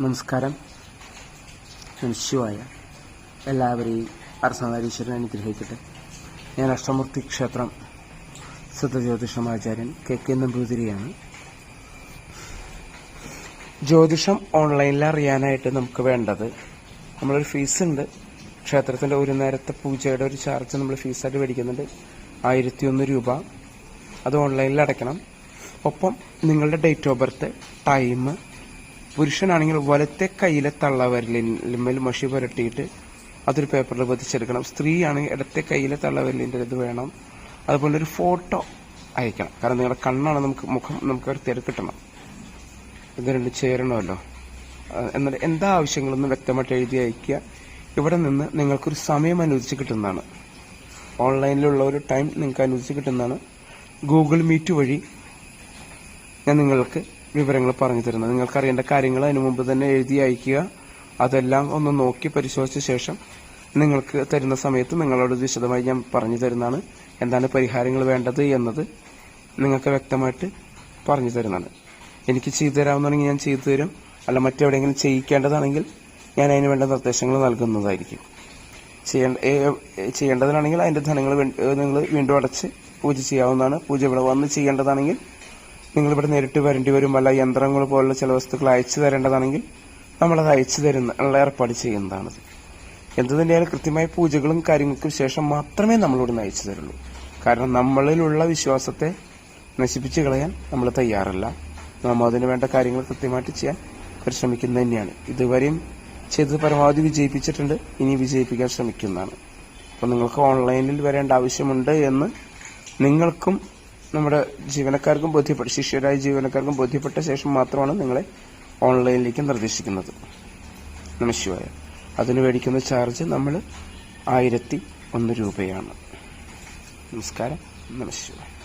നമസ്കാരം. ശിവായ. എല്ലാവരെയും അർസനാരീശ്വരൻ അനുഗ്രഹിക്കട്ടെ. ഞാൻ അഷ്ടമൂർത്തി ക്ഷേത്രം സിദ്ധജ്യോതിഷമാചാര്യൻ കെ കെ നമ്പൂതിരിയാണ്. ജ്യോതിഷം ഓൺലൈനിൽ അറിയാനായിട്ട് നമുക്ക് വേണ്ടത് നമ്മളൊരു ഫീസ് ഉണ്ട് ക്ഷേത്രത്തിന്റെ ഒരു നേരത്തെ പൂജയുടെ ഒരു ചാർജ് നമ്മൾ ഫീസായിട്ട് മേടിക്കുന്നുണ്ട്. ആയിരത്തി ഒന്ന് രൂപ. അത് ഓൺലൈനിൽ അടയ്ക്കണം. ഒപ്പം നിങ്ങളുടെ ഡേറ്റ് ഓഫ് ബർത്ത് ടൈം പുരുഷനാണെങ്കിൽ വലത്തെ കൈയിലെ തള്ളവരലിന്മേൽ മഷി പുരട്ടിയിട്ട് അതൊരു പേപ്പറിൽ പതിച്ചെടുക്കണം. സ്ത്രീ ആണെങ്കിൽ ഇടത്തെ കൈയിലെ തള്ളവരലിന്റെ ഇത് വേണം. അതുപോലെ ഒരു ഫോട്ടോ അയക്കണം. കാരണം നിങ്ങളുടെ കണ്ണാണ് നമുക്ക് മുഖം നമുക്ക് വൃത്തിയായിട്ട് കിട്ടണം. ഇത് രണ്ട് ചേരണമല്ലോ. എന്നാൽ എന്താ ആവശ്യങ്ങളൊന്നും വ്യക്തമായിട്ട് എഴുതി അയക്കുക ഇവിടെ നിന്ന് നിങ്ങൾക്കൊരു സമയം അനുവദിച്ച് കിട്ടുന്നതാണ്. ഓൺലൈനിലുള്ള ഒരു ടൈം നിങ്ങൾക്ക് അനുവദിച്ച് കിട്ടുന്നതാണ്. ഗൂഗിൾ മീറ്റ് വഴി ഞാൻ നിങ്ങൾക്ക് വിവരങ്ങൾ പറഞ്ഞു തരുന്നത്. നിങ്ങൾക്ക് അറിയേണ്ട കാര്യങ്ങൾ അതിനു മുമ്പ് തന്നെ എഴുതി അയക്കുക അതെല്ലാം ഒന്ന് നോക്കി പരിശോധിച്ച ശേഷം നിങ്ങൾക്ക് തരുന്ന സമയത്ത് നിങ്ങളോട് വിശദമായി ഞാൻ പറഞ്ഞു തരുന്നതാണ്. എന്താണ് പരിഹാരങ്ങൾ വേണ്ടത് എന്നത് നിങ്ങൾക്ക് വ്യക്തമായിട്ട് പറഞ്ഞു തരുന്നതാണ്. എനിക്ക് ചെയ്തു തരാവുന്നതാണെങ്കിൽ ഞാൻ ചെയ്തു തരും. അല്ല മറ്റെവിടെയെങ്കിലും ചെയ്യിക്കേണ്ടതാണെങ്കിൽ ഞാൻ അതിന് വേണ്ട നിർദ്ദേശങ്ങൾ നൽകുന്നതായിരിക്കും. ചെയ്യേണ്ട ചെയ്യേണ്ടതാണെങ്കിൽ അതിന്റെ ധനങ്ങൾ നിങ്ങൾ വീണ്ടും അടച്ച് പൂജ ചെയ്യാവുന്നതാണ്. പൂജ ഇവിടെ വന്ന് ചെയ്യേണ്ടതാണെങ്കിൽ നിങ്ങൾ ഇവിടെ നേരിട്ട് വരേണ്ടി വരും അല്ല യന്ത്രങ്ങൾ പോലുള്ള ചില വസ്തുക്കൾ അയച്ചു തരേണ്ടതാണെങ്കിൽ നമ്മളത് അയച്ചു തരുന്ന ഏർപ്പാട് ചെയ്യുന്നതാണ്. എന്ത് തന്നെയാലും കൃത്യമായ പൂജകളും കാര്യങ്ങൾക്കും ശേഷം മാത്രമേ നമ്മളിവിടെ നിന്ന് അയച്ചു തരുള്ളൂ. കാരണം നമ്മളിലുള്ള വിശ്വാസത്തെ നശിപ്പിച്ചു കളയാൻ നമ്മൾ തയ്യാറല്ല. നാം അതിന് വേണ്ട കാര്യങ്ങൾ കൃത്യമായിട്ട് ചെയ്യാൻ പരിശ്രമിക്കുന്നത് തന്നെയാണ്. ഇതുവരെയും ചെയ്തത് പരമാവധി വിജയിപ്പിച്ചിട്ടുണ്ട് ഇനി വിജയിപ്പിക്കാൻ ശ്രമിക്കുന്നതാണ്. അപ്പോൾ നിങ്ങൾക്ക് ഓൺലൈനിൽ വരേണ്ട ആവശ്യമുണ്ട് എന്ന് നിങ്ങൾക്കും നമ്മുടെ ജീവനക്കാർക്കും ബോധ്യപ്പെട്ട ശിഷ്യരായ ജീവനക്കാർക്കും ബോധ്യപ്പെട്ട ശേഷം മാത്രമാണ് നിങ്ങളെ ഓൺലൈനിലേക്ക് നിർദ്ദേശിക്കുന്നത്. നമശിവായ അതിന് മേടിക്കുന്ന ചാർജ് നമ്മൾ ആയിരത്തി ഒന്ന് രൂപയാണ്. നമസ്കാരം. നമശിവായ